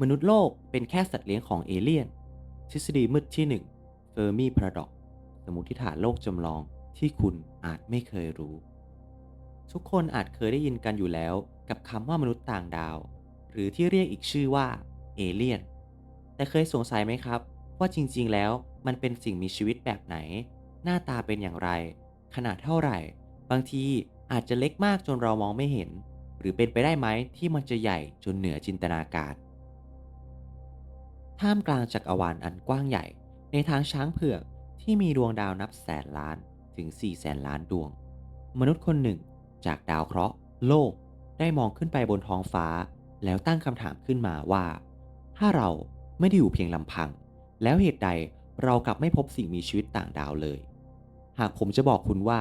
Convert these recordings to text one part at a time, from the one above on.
มนุษย์โลกเป็นแค่สัตว์เลี้ยงของเอเลี่ยน ทฤษฎีมืดที่ 1 Fermi Paradox สมมติฐานโลกจำลองที่คุณอาจไม่เคยรู้ ทุกคนอาจเคยได้ยินกันอยู่แล้วกับคำว่ามนุษย์ต่างดาว หรือที่เรียกอีกชื่อว่าเอเลี่ยน แต่เคยสงสัยไหมครับ ว่าจริงๆ แล้วมันเป็นสิ่งมีชีวิตแบบไหน หน้าตาเป็นอย่างไร ขนาดเท่าไหร่ บางทีอาจจะเล็กมากจนเรามองไม่เห็น หรือเป็นไปได้ไหมที่มันจะใหญ่จนเหนือจินตนาการ ท่ามกลางจักรวาลอันกว้างใหญ่ ในทางช้างเผือกที่มีดวงดาวนับแสนล้านถึง 4 แสนล้านดวง มนุษย์คนหนึ่งจากดาวเคราะห์ โลกได้มองขึ้นไปบนท้องฟ้า แล้วตั้งคำถามขึ้นมาว่า ถ้าเราไม่ได้อยู่เพียงลำพัง แล้วเหตุใดเรากลับไม่พบสิ่งมีชีวิตต่างดาวเลย หากผมจะบอกคุณว่า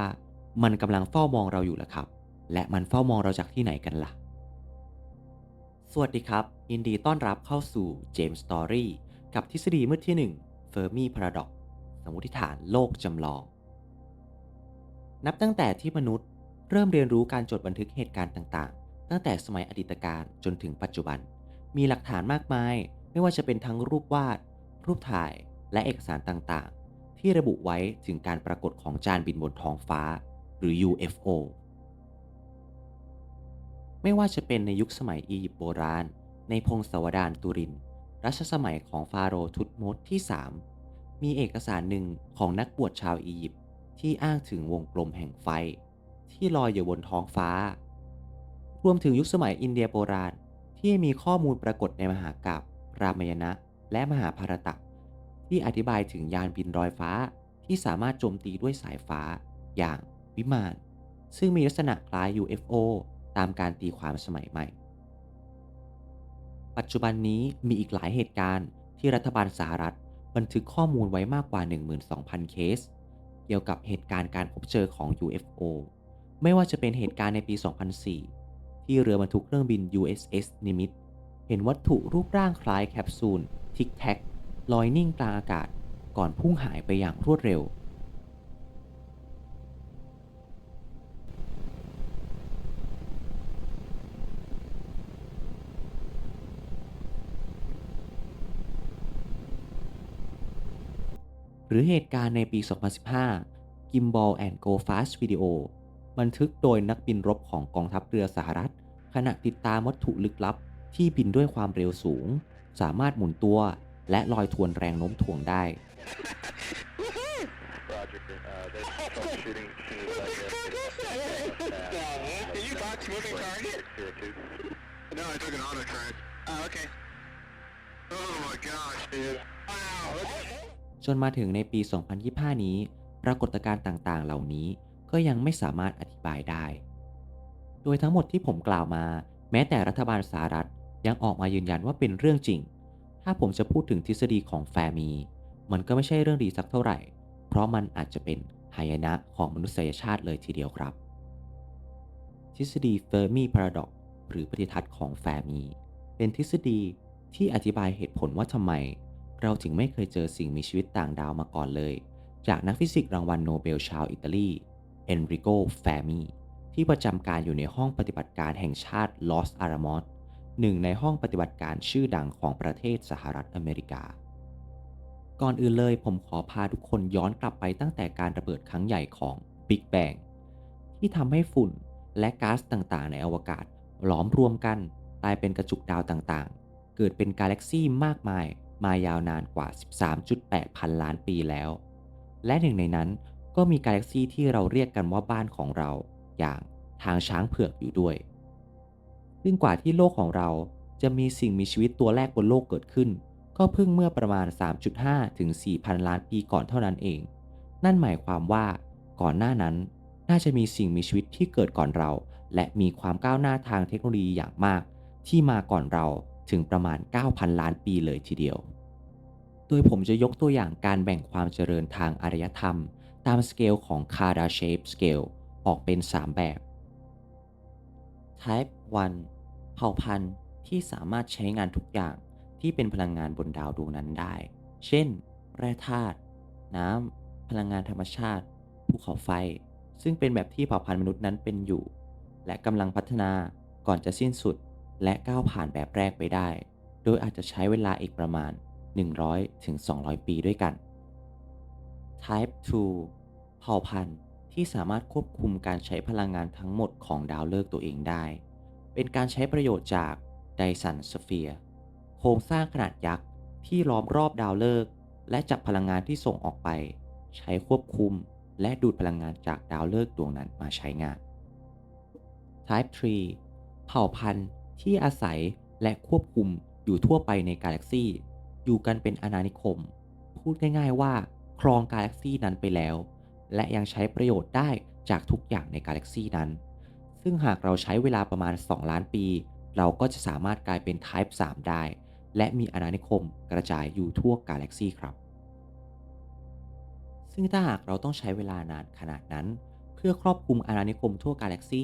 มันกำลังเฝ้ามองเราอยู่ละครับ และมันเฝ้ามองเราจากที่ไหนกันล่ะ วัสดีครับ ยินดีต้อนรับเข้าสู่ James Story กับทฤษฎีมืดที่ 1 Fermi Paradox สมมติฐานโลกจำลอง นับตั้งแต่ที่มนุษย์เริ่มเรียนรู้การจดบันทึกเหตุการณ์ต่างๆ ตั้งแต่สมัยอดีตการจนถึงปัจจุบัน มีหลักฐานมากมาย ไม่ว่าจะเป็นทั้งรูปวาด รูปถ่าย และเอกสารต่างๆ ที่ระบุไว้ถึงการปรากฏของจานบินบนท้องฟ้า หรือ UFO ไม่ว่าจะเป็นในยุคสมัยอียิปต์โบราณ ในพงศาวดารตุริน รัชสมัยของฟาโรห์ทุตมสที่ 3 มีเอกสารหนึ่งของนักบวชชาวอียิปต์ที่อ้างถึงวงกลมแห่งไฟ ที่ลอยอยู่บนท้องฟ้า รวมถึงยุคสมัยอินเดียโบราณที่มีข้อมูลปรากฏในมหากาบรามายณะ และมหาภารตะ ที่อธิบายถึงยานบินรอยฟ้าที่สามารถโจมตีด้วยสายฟ้าอย่างวิมาน ซึ่งมีลักษณะคล้าย UFO ตามการตีความสมัยใหม่ ปัจจุบันนี้มีอีกหลายเหตุการณ์ที่รัฐบาลสหรัฐบันทึกข้อมูลไว้มากกว่า 12,000 เคส เกี่ยวกับเหตุการณ์การพบเจอของ UFO ไม่ว่าจะเป็นเหตุการณ์ในปี 2004 ที่เรือบรรทุกเครื่องบิน USS นิมิตเห็นวัตถุรูปร่างคล้ายแคปซูล ทิกแท็กลอยนิ่งกลางอากาศ ก่อนพุ่งหายไปอย่างรวดเร็ว หรือเหตุการณ์ในปี 2015 Gimbal and Go Fast Video บันทึกโดยนักบินรบของกองทัพเรือสหรัฐ ขณะติดตามวัตถุลึกลับ ที่บินด้วยความเร็วสูง สามารถหมุนตัว และลอยทวนแรงโน้มถ่วงได้ Roger. Uh, they're troubleshooting shoes, I guess. Did you box moving target? Zero two. No, I took an auto track. Oh, okay. Oh my gosh, dude. Wow. จนมาถึงในปี 2025 นี้ ปรากฏการณ์ต่างๆ เหล่านี้ก็ยังไม่สามารถอธิบายได้ โดยทั้งหมดที่ผมกล่าวมา แม้แต่รัฐบาลสหรัฐยังออกมายืนยันว่าเป็นเรื่องจริง ถ้าผมจะพูดถึงทฤษฎีของแฟมี มันก็ไม่ใช่เรื่องดีสักเท่าไหร่ เพราะมันอาจจะเป็นหายนะของมนุษยชาติเลยทีเดียวครับ ทฤษฎีเฟอร์มีพาราดอกหรือปฏิทัศน์ของแฟมี เป็นทฤษฎีที่อธิบายเหตุผลว่าทำไม เราถึงไม่เคยเจอสิ่งมีชีวิตต่างดาวมาก่อนเลย จากนักฟิสิกส์รางวัลโนเบลชาวอิตาลีเอนริโกแฟมีที่ประจำการอยู่ในห้องปฏิบัติการแห่งชาติลอสอารามอสหนึ่งในห้องปฏิบัติการชื่อดังของประเทศสหรัฐอเมริกา ก่อนอื่นเลยผมขอพาทุกคนย้อนกลับไปตั้งแต่การระเบิดครั้งใหญ่ของ Big Bang ที่ทำให้ฝุ่นและก๊าซต่างๆ ในอวกาศหลอมรวมกันกลายเป็นกระจุกดาวต่างๆ เกิดเป็นกาแล็กซี่มากมาย มายาวนานกว่า 13.8 พันล้านปีแล้ว และหนึ่งในนั้นก็มีกาแล็กซีที่เราเรียกกันว่าบ้านของเรา อย่างทางช้างเผือกอยู่ด้วย ซึ่งกว่าที่โลกของเราจะมีสิ่งมีชีวิตตัวแรกบนโลกเกิดขึ้น ก็เพิ่งเมื่อประมาณ 3.5 ถึง 4,000 ล้านปีก่อนเท่านั้นเอง นั่นหมายความว่าก่อนหน้านั้นน่าจะมีสิ่งมีชีวิตที่เกิดก่อนเรา และมีความก้าวหน้าทางเทคโนโลยีอย่างมาก ที่มาก่อนเรา ถึงประมาณ 9,000 ล้านปีเลยทีเดียว โดยผมจะยกตัวอย่างการแบ่งความเจริญทางอารยธรรม ตามสเกลของ Kardashev Scale ออกเป็น 3 แบบ Type 1 เผ่าพันธุ์ที่สามารถใช้งานทุกอย่างที่เป็นพลังงานบนดาวดวงนั้นได้ เช่น แร่ธาตุ น้ำ พลังงานธรรมชาติ ภูเขาไฟ ซึ่งเป็นแบบที่เผ่าพันธุ์มนุษย์นั้นเป็นอยู่ และกำลังพัฒนาก่อนจะสิ้นสุด และก้าวผ่านแบบแรกไปได้ โดยอาจจะใช้เวลาอีกประมาณ 100ถึง200ปีด้วยกัน Type 2 เผ่าพันธุ์ที่สามารถควบคุมการใช้พลังงานทั้งหมดของดาวฤกษ์ตัวเองได้ เป็นการใช้ประโยชน์จากไดสันสเฟียร์โครงสร้างขนาดยักษ์ที่ล้อมรอบดาวฤกษ์และจับพลังงานที่ส่งออกไป ใช้ควบคุมและดูดพลังงานจากดาวฤกษ์ดวงนั้นมาใช้งาน Type 3 เผ่าพันธุ์ ที่อาศัยและควบคุมอยู่ทั่วไปในกาแล็กซีอยู่กันเป็นอาณานิคม พูดง่ายๆว่าครองกาแล็กซีนั้นไปแล้ว และยังใช้ประโยชน์ได้จากทุกอย่างในกาแล็กซีนั้น ซึ่งหากเราใช้เวลาประมาณ 2 ล้านปี เราก็จะสามารถกลายเป็น Type 3 ได้ และมีอาณานิคมกระจายอยู่ทั่วกาแล็กซีครับ ซึ่งถ้าหากเราต้องใช้เวลานานขนาดนั้น เพื่อครอบคลุมอาณานิคมทั่วกาแล็กซี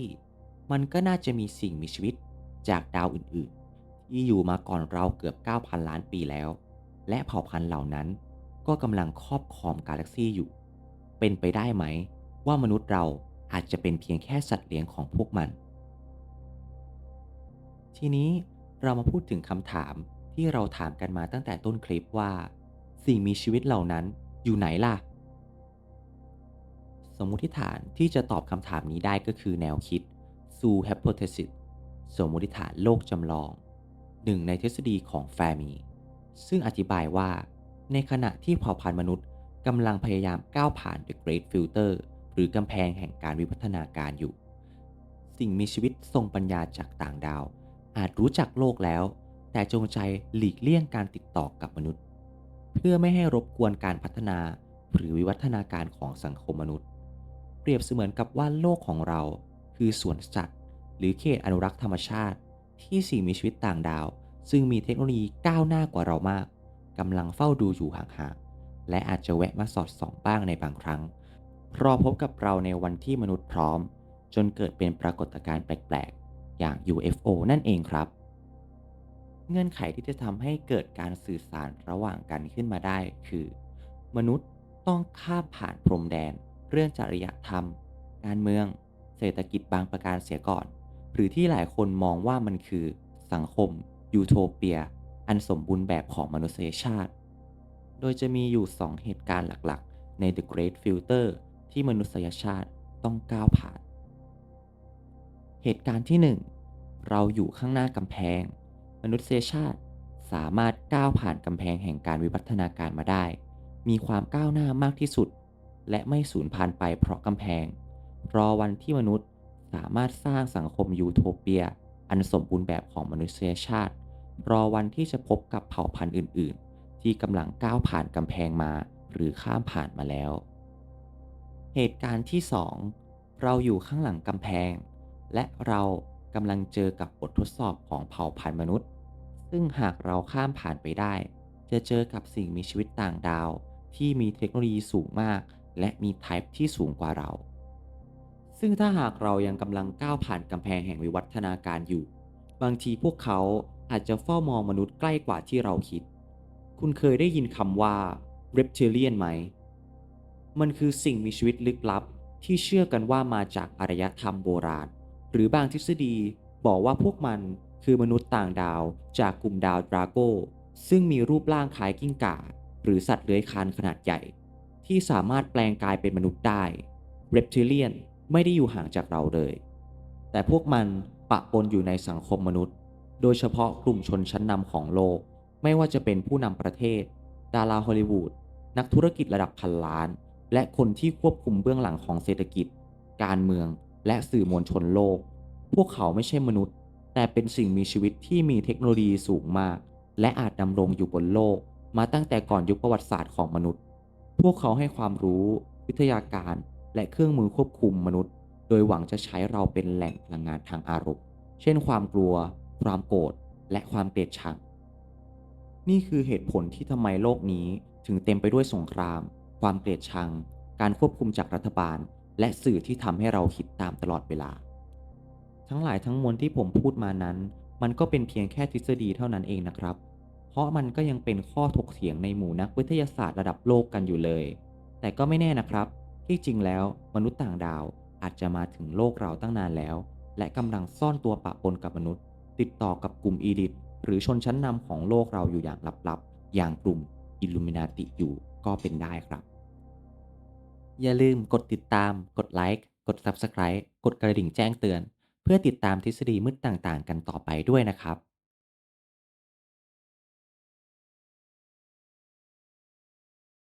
มันก็น่าจะมีสิ่งมีชีวิต จากดาวอื่นๆ ที่อยู่มาก่อนเราเกือบ 9,000 ล้านปีแล้ว และเผ่าพันธุ์เหล่านั้นก็กำลังครอบครองกาแล็กซีอยู่ เป็นไปได้ไหม ว่ามนุษย์เราอาจจะเป็นเพียงแค่สัตว์เลี้ยงของพวกมัน ทีนี้เรามาพูดถึงคำถามที่เราถามกันมาตั้งแต่ต้นคลิปว่า สิ่งมีชีวิตเหล่านั้นอยู่ไหนล่ะ สมมุติฐานที่จะตอบคำถามนี้ได้ก็คือแนวคิด Zoo Hypothesis สมมติฐานโลกจำลอง หนึ่งในทฤษฎีของแฟมี ซึ่งอธิบายว่า ในขณะที่เผ่าพันธุ์มนุษย์กำลังพยายามก้าวผ่าน The Great Filter หรือกำแพงแห่งการวิวัฒนาการอยู่ สิ่งมีชีวิตทรงปัญญาจากต่างดาว อาจรู้จักโลกแล้ว แต่จงใจหลีกเลี่ยงการติดต่อกับมนุษย์ เพื่อไม่ให้รบกวนการพัฒนาหรือวิวัฒนาการของสังคมมนุษย์ เปรียบเสมือนกับว่าโลกของเราคือสวนสัตว์ หรือเขตอนุรักษ์ธรรมชาติ ที่สิ่งมีชีวิตต่างดาว ซึ่งมีเทคโนโลยีก้าวหน้ากว่าเรามากกำลังเฝ้าดูอยู่ห่างๆและอาจจะแวะมาสอดส่องบ้างในบางครั้งรอพบกับเราในวันที่มนุษย์พร้อม จนเกิดเป็นปรากฏการณ์แปลกๆ อย่าง UFO นั่นเองครับ เงื่อนไขที่จะทำให้เกิดการสื่อสารระหว่างกันขึ้นมาได้คือ มนุษย์ต้องข้ามผ่านพรมแดน เรื่องจริยธรรม การเมือง เศรษฐกิจบางประการเสียก่อน หรือที่หลายคนมองว่ามันคือสังคมยูโทเปีย อันสมบูรณ์แบบของมนุษยชาติ โดยจะมีอยู่ 2 เหตุการณ์หลักๆ ใน The Great Filter ที่มนุษยชาติต้องก้าวผ่าน เหตุการณ์ที่ 1 เราอยู่ข้างหน้ากำแพง มนุษยชาติสามารถก้าวผ่านกำแพงแห่งการวิวัฒนาการมาได้ มีความก้าวหน้ามากที่สุด และไม่สูญพันธุ์ไปเพราะกำแพง รอวันที่มนุษย์ สามารถสร้างสังคมยูโทเปีย อันสมบูรณ์แบบของมนุษยชาติ รอวันที่จะพบกับเผ่าพันธุ์อื่น ๆ ที่กำลังก้าวผ่านกำแพงมา หรือข้ามผ่านมาแล้ว เหตุการณ์ที่ 2 เราอยู่ข้างหลังกำแพง และเรากำลังเจอกับบททดสอบของเผ่าพันธุ์มนุษย์ ซึ่งหากเราข้ามผ่านไปได้ จะเจอกับสิ่งมีชีวิตต่างดาว ที่มีเทคโนโลยีสูงมาก และมีไทป์ที่สูงกว่าเรา ซึ่งถ้าหากเรายังกำลังก้าวผ่านกำแพงแห่งวิวัฒนาการอยู่ บางทีพวกเขาอาจจะเฝ้ามองมนุษย์ใกล้กว่าที่เราคิด คุณเคยได้ยินคำว่า reptilian ไหม มันคือสิ่งมีชีวิตลึกลับที่เชื่อกันว่ามาจากอารยธรรมโบราณ หรือบางทฤษฎีบอกว่าพวกมันคือมนุษย์ต่างดาวจากกลุ่มดาวดราโก ซึ่งมีรูปร่างคล้ายกิ้งก่า หรือสัตว์เลื้อยคลานขนาดใหญ่ ที่สามารถแปลงกายเป็นมนุษย์ได้ reptilian ไม่ได้อยู่ห่างจากเราเลย แต่พวกมันปะปนอยู่ในสังคมมนุษย์ โดยเฉพาะกลุ่มชนชั้นนำของโลก ไม่ว่าจะเป็นผู้นำประเทศ ดาราฮอลลีวูด นักธุรกิจระดับพันล้าน และคนที่ควบคุมเบื้องหลังของเศรษฐกิจ การเมือง และสื่อมวลชนโลก พวกเขาไม่ใช่มนุษย์ แต่เป็นสิ่งมีชีวิตที่มีเทคโนโลยีสูงมาก และอาจดำรงอยู่บนโลก มาตั้งแต่ก่อนยุคประวัติศาสตร์ของมนุษย์ พวกเขาให้ความรู้ วิทยาการ และเครื่องมือควบคุมมนุษย์ โดยหวังจะใช้เราเป็นแหล่งพลังงานทางอารมณ์ เช่น ความกลัว ความโกรธ และความเกลียดชัง นี่คือเหตุผลที่ทำไมโลกนี้ถึงเต็มไปด้วยสงคราม ความเกลียดชัง การควบคุมจากรัฐบาล และสื่อที่ทำให้เราคิดตามตลอดเวลา ทั้งหลายทั้งมวลที่ผมพูดมานั้น มันก็เป็นเพียงแค่ทฤษฎีเท่านั้นเองนะครับ เพราะมันก็ยังเป็นข้อถกเถียงในหมู่นักวิทยาศาสตร์ระดับโลกกันอยู่เลย แต่ก็ไม่แน่นะครับ ที่จริงแล้วมนุษย์ต่างดาวอาจจะมาถึงโลกเราตั้งนานแล้ว และกำลังซ่อนตัวปะปนกับมนุษย์ ติดต่อกับกลุ่มอีดิทหรือชนชั้นนำของโลกเราอยู่อย่างลับๆ อย่างกลุ่มอิลูมินาติอยู่ก็เป็นได้ครับ อย่าลืมกดติดตาม กดไลค์ กด Subscribe กดกระดิ่งแจ้งเตือน เพื่อติดตามทฤษฎีมืดต่างๆ กันต่อไปด้วยนะครับ